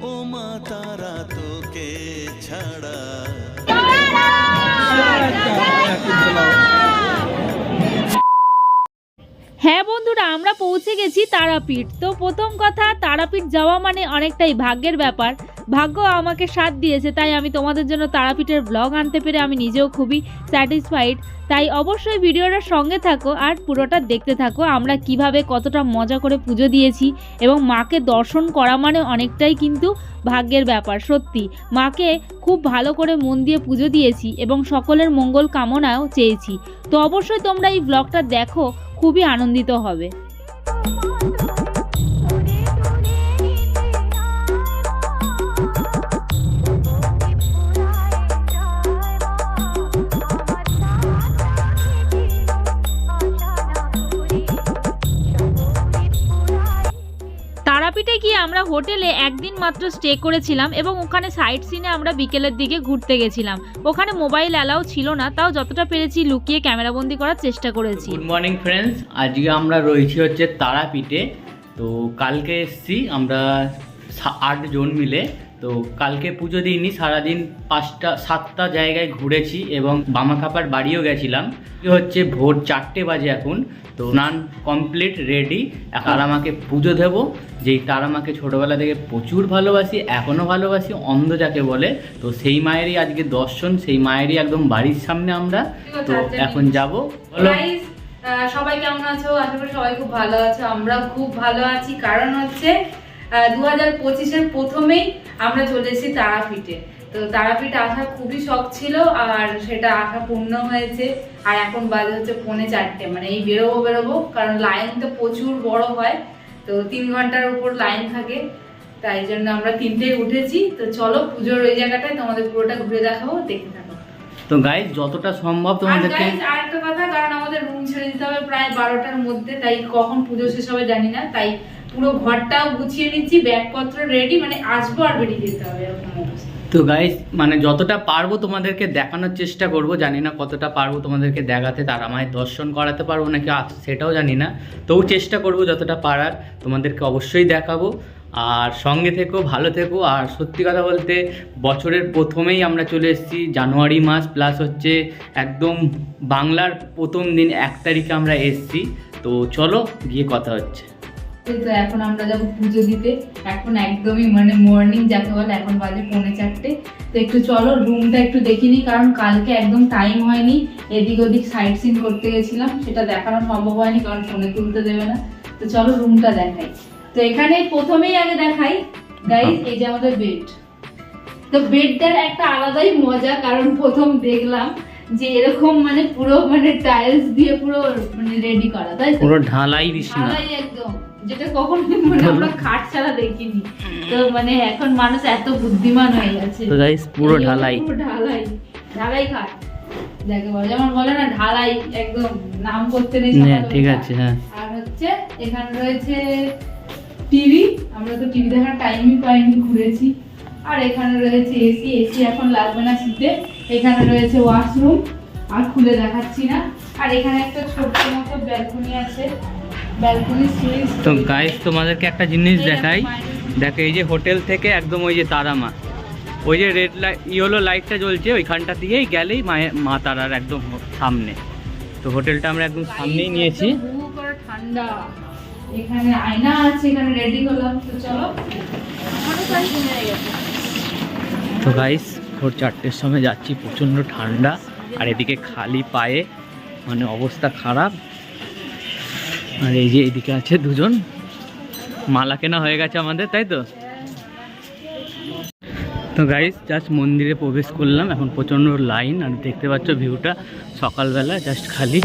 ও মা তারা তোকে ছাড়া। হ্যাঁ বন্ধুরা, আমরা পৌঁছে গেছি তারাপীঠ। তো প্রথম কথা, তারাপীঠ যাওয়া মানে অনেকটাই ভাগ্যের ব্যাপার। ভাগ্য আমাকে সাথ দিয়েছে, তাই আমি তোমাদের জন্য তারাপীঠের ব্লগ আনতে পেরে আমি নিজেও খুবই স্যাটিসফাইড তাই অবশ্যই ভিডিওটার সঙ্গে থাকো আর পুরোটা দেখতে থাকো। আমরা কীভাবে কতটা মজা করে পুজো দিয়েছি এবং মাকে দর্শন করা মানে অনেকটাই কিন্তু ভাগ্যের ব্যাপার, সত্যি। মাকে খুব ভালো করে মন দিয়ে পুজো দিয়েছি এবং সকলের মঙ্গল কামনাও চেয়েছি। তো অবশ্যই তোমরা এই ব্লগটা দেখো খুবই আনন্দিত হবে। গিয়ে আমরা হোটেলে একদিন মাত্র স্টে করেছিলাম এবং ওখানে সাইট সিনে আমরা বিকেলের দিকে ঘুরতে গেছিলাম। ওখানে মোবাইল অ্যালাও ছিল না, তাও যতটা পেরেছি লুকিয়ে ক্যামেরাবন্দি করার চেষ্টা করেছি। গুড মর্নিং ফ্রেন্ডস আজকে আমরা রয়েছি হচ্ছে তারাপীঠে। তো কালকে এসছি, আমরা আটজন আট জন মিলে তো কালকে পুজো দিইনি, সারাদিন পাঁচটা, সাতটা জায়গায় ঘুরেছি এবং বামাখাপার বাড়িও গেছিলাম। হচ্ছে ভোর চারটে বাজে এখন, তো স্নান কমপ্লিট রেডি আর আমাকে পুজো দেবো, যেই তার আমাকে ছোটোবেলা থেকে প্রচুর ভালোবাসি এখনও ভালোবাসি, অন্ধ যাকে বলে। তো সেই মায়েরই আজকে দর্শন, সেই মায়েরই একদম বাড়ির সামনে আমরা। তো এখন যাব। বলো। সবাই কেমন আছো? আশা করি সবাই খুব ভালো আছো আমরা খুব ভালো আছি। কারণ হচ্ছে দু হাজার পঁচিশের প্রথমেই আমরা চলে এসেছি তারাপীঠে। তো তারাপীঠ আসার খুবই শখ ছিল আর সেটা আশা পূর্ণ হয়েছে। আর এখন বাজে হচ্ছে পৌনে চারটে। মানে এই বেরোবো বেরোবো কারণ লাইন তো প্রচুর বড় হয়। তো তিন ঘণ্টার উপর লাইন থাকে। তাই জন্য আমরা তিনটেই উঠেছি। তো চলো পুজোর ওই জায়গাটায় তোমাদের পুরোটা ঘুরে দেখাবো দেখে থাকো। তো গাইজ যতটা সম্ভব আর তোমাদেরকে আরেকটা কথা কারণ আমাদের রুম ছেড়ে দিতে হবে প্রায় বারোটার মধ্যে তাই কখন পুজো শেষ হবে জানি না। তাই পুরো ঘরটাও গুছিয়ে নিচ্ছি, ব্যাগপত্র রেডি মানে আসব আর বেরিয়ে যেতে হবে তো গাইজ মানে যতটা পারব তোমাদেরকে দেখানোর চেষ্টা করব, জানি না কতটা পারব তোমাদেরকে দেখাতে, তার আমায় দর্শন করাতে পারব নাকি সেটাও জানি না। তবু চেষ্টা করব যতটা পারার, তোমাদেরকে অবশ্যই দেখাবো। আর সঙ্গে থেকো, ভালো থেকো, আর সত্যি কথা বলতে বছরের প্রথমেই আমরা চলে এসেছি জানুয়ারি মাস প্লাস হচ্ছে একদম বাংলার প্রথম দিন, এক তারিখে আমরা এসেছি। তো চলো, গিয়ে কথা হচ্ছে। তো এখন আমরা যাব পুজো দিতে। এখন একদমই মানে মর্নিং যাকে বলে এখন বাজে পৌনে চারটে। তো একটু চলো রুমটা একটু দেখিনি কারণ কালকে একদম টাইম হয়নি। এদিক ওদিক সাইড সিন করতে গেছিলাম সেটা দেখানো সম্ভব হয়নি কারণ ফোনে তুলতে দেবে না। তো চলো রুমটা দেখাই। তো এখানে প্রথমেই আগে দেখাই গাইজ এই যে আমাদের বেড তো বেডটার একটা আলাদাই মজা কারণ প্রথম দেখলাম যে এরকম মানে পুরো মানে টাইলস দিয়ে পুরো মানে রেডি করা তাই পুরো ঢালাই বিছানা। ঢালাই একদম। যেটা কখনো মানে আমরা খাট ছাড়া দেখিনি। তো মানে এখন মানুষ এত বুদ্ধিমান হয়ে গেছে। তো গাইজ পুরো ঢালাই। পুরো ঢালাই। ঢালাই খাট। যাকে বলে যেমন বলে না ঢালাই একদম নাম করতে নেই হ্যাঁ ঠিক আছে হ্যাঁ। আর হচ্ছে এখানে রয়েছে টিভি। আমরা তো টিভি দেখার টাইমই পাইনি ঘুরেছি। আর এখানে রয়েছে এসি এসি এখন লাগবে না শীতে। এখানে রয়েছে ওয়াশরুম আর খুলে দেখাচ্ছি না। আর এখানে একটা ছোট্ট মতো ব্যালকনি আছে। তো গাইস তোমাদেরকে একটা জিনিস দেখাই। দেখো এই যে হোটেল থেকে একদম ওই যে তারামা। ওই যে রেড লাইট ইয়েলো লাইটটা জ্বলছে ওইখানটা দিয়েই গেলেই মায়ের মা তারার একদম সামনে। তো হোটেলটা আমরা একদম সামনেই নিয়েছি। ঠান্ডা। এখানে আয়না আছে এখানে রেডি করলাম। তো চলো। তো গাইস ভোর চারটের সময় যাচ্ছি প্রচণ্ড ঠান্ডা। আর এদিকে খালি পায়ে মানে অবস্থা খারাপ। আর এই যে এদিকে আছে দুজন। মালা কেনা হয়ে গেছে আমাদের, তাই তো? তো গাইস জাস্ট মন্দিরে প্রবেশ করলাম, এখন প্রচণ্ড লাইন আর দেখতে পাচ্ছ ভিউটা সকালবেলা জাস্ট খালি।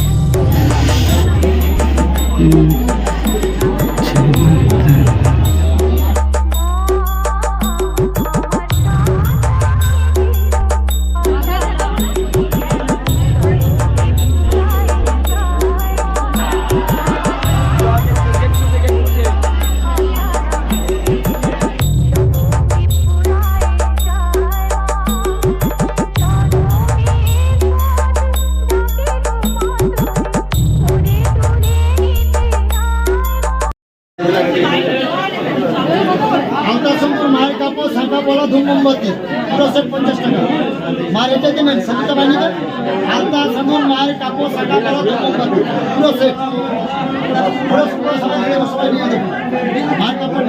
no sé. Por por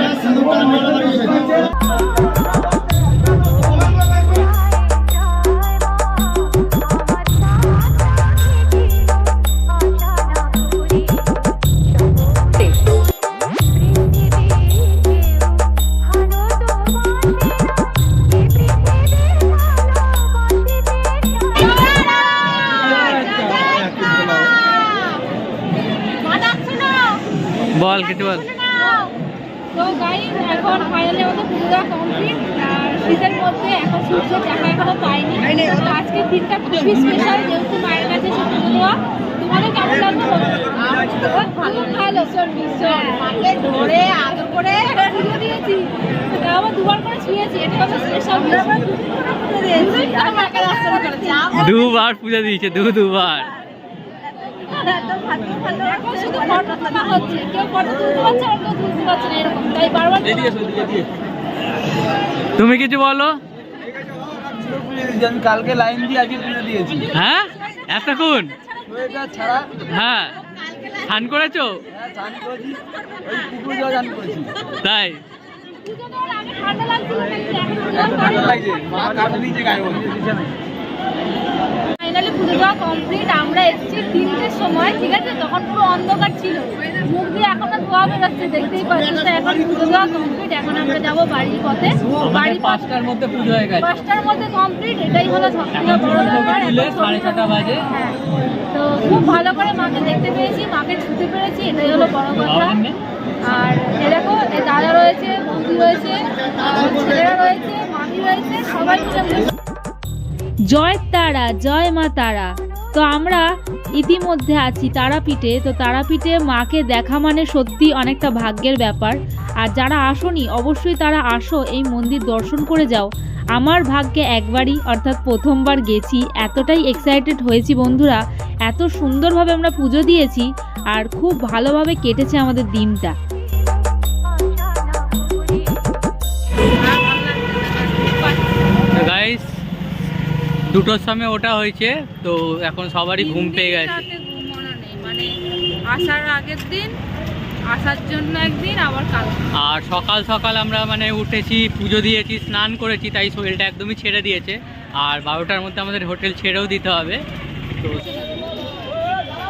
বল কিছু বল। তো গাইজ এখন ফাইনালি আমাদের পুজোটা কমপ্লিট আর শীতের মধ্যে এখন দেখা এখনও পাইনি। তো আজকের দিনটা খুবই স্পেশাল যেহেতু মায়ের কাছে এসে পুজো দেওয়া। তোমাদের কেমন লাগল? ভালো। ভালো। ভীষণ ভীষণ। মাকে ধরে আদর করে। পুজো দিয়েছি। আবার দুবার করে ছুঁয়েছি এটা কত স্পেশাল দুবার পুজো দিয়েছে দু দুবার। এখন শুধু ফটো তোলা হচ্ছে কেউ ফটো তুলতে পারছে আর কেউ তুলতে পারছে না এরকম তাই? বারবার তুমি কিছু বলো আমি কালকে লাইন দিয়ে আজকে পুজো দিয়েছি। হ্যাঁ এতক্ষণ ছাড়া হ্যাঁ স্নান করেছ তাই আগে ঠান্ডা লাগছে ফাইনালি পুজো দেওয়া কমপ্লিট আমরা এসেছি তিনটের সময় ঠিক আছে? তখন পুরো অন্ধকার ছিল। মুখ দিয়ে এখনও ধোয়া বেরোচ্ছে দেখতেই পাচ্ছি তো এখন পুজো দেওয়া কমপ্লিট এখন আমরা যাব বাড়ির পথে। বাড়ি পাঁচটার মধ্যে পুজো হয়ে গেছে। পাঁচটার মধ্যে কমপ্লিট এটাই হলো সবথেকে বড় ব্যাপার সাড়ে ছটা বাজে। হ্যাঁ। তো খুব ভালো করে মাকে দেখতে পেয়েছি মাকে ছুতে পেরেছি এটাই হলো বড় কথা। আর এরকম দাদা রয়েছে বৌদি রয়েছে ছেলেরা রয়েছে জয় তারা, জয় মা তারা। তো আমরা ইতিমধ্যে আছি তারাপীঠে। তো তারাপীঠে মাকে দেখা মানে সত্যি অনেকটা ভাগ্যের ব্যাপার। আর যারা আসনি, অবশ্যই তারা আসো, এই মন্দির দর্শন করে যাও। আমার ভাগ্যে একবারই, অর্থাৎ প্রথমবার গেছি। এতটাই এক্সাইটেড হয়েছি বন্ধুরা। এত সুন্দরভাবে আমরা পুজো দিয়েছি। আর খুব ভালোভাবে কেটেছে আমাদের দিনটা। দুটোর সময় ওটা হয়েছে তো এখন সবারই ঘুম পেয়ে গেছে। মানে আসার আগের দিন আসার জন্য একদিন আবার কাল। আর সকাল সকাল আমরা মানে উঠেছি পুজো দিয়েছি স্নান করেছি তাই শরীরটা একদমই ছেড়ে দিয়েছে। আর বারোটার মধ্যে আমাদের হোটেল ছেড়েও দিতে হবে। তো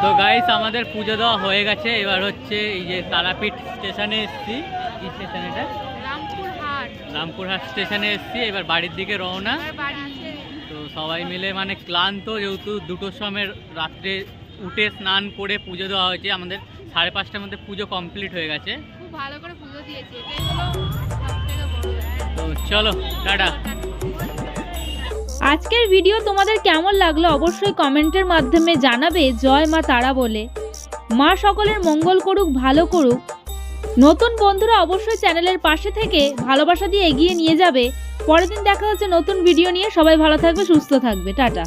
তো গাইস আমাদের পুজো দেওয়া হয়ে গেছে। এবার হচ্ছে এই যে তারাপীঠ স্টেশনে এসেছি। কি স্টেশন এটা? রামপুর হাট রামপুরহাট স্টেশনে এসেছি। এবার বাড়ির দিকে রওনা। বাড়ি সবাই মিলে মানে ক্লান্ত যেহেতু দুটোর সময় রাত্রে উঠে স্নান করে পুজো দেওয়া হয়েছে আমাদের সাড়ে পাঁচটার মধ্যে পুজো কমপ্লিট হয়ে গেছে। খুব ভালো করে পুজো দিয়েছি এটাই হলো সবথেকে বড় ব্যাপার। তো চলো টাটা। আজকের ভিডিও তোমাদের কেমন লাগল অবশ্যই কমেন্টের মাধ্যমে জানাবে জয় মা তারা বলে। মা সকলের মঙ্গল করুক ভালো করুক। নতুন বন্ধুরা অবশ্যই চ্যানেলের পাশে থেকে ভালোবাসা দিয়ে এগিয়ে নিয়ে যাবে। পরের দিন দেখা হচ্ছে নতুন ভিডিও নিয়ে। সবাই ভালো থাকবে সুস্থ থাকবে। টাটা।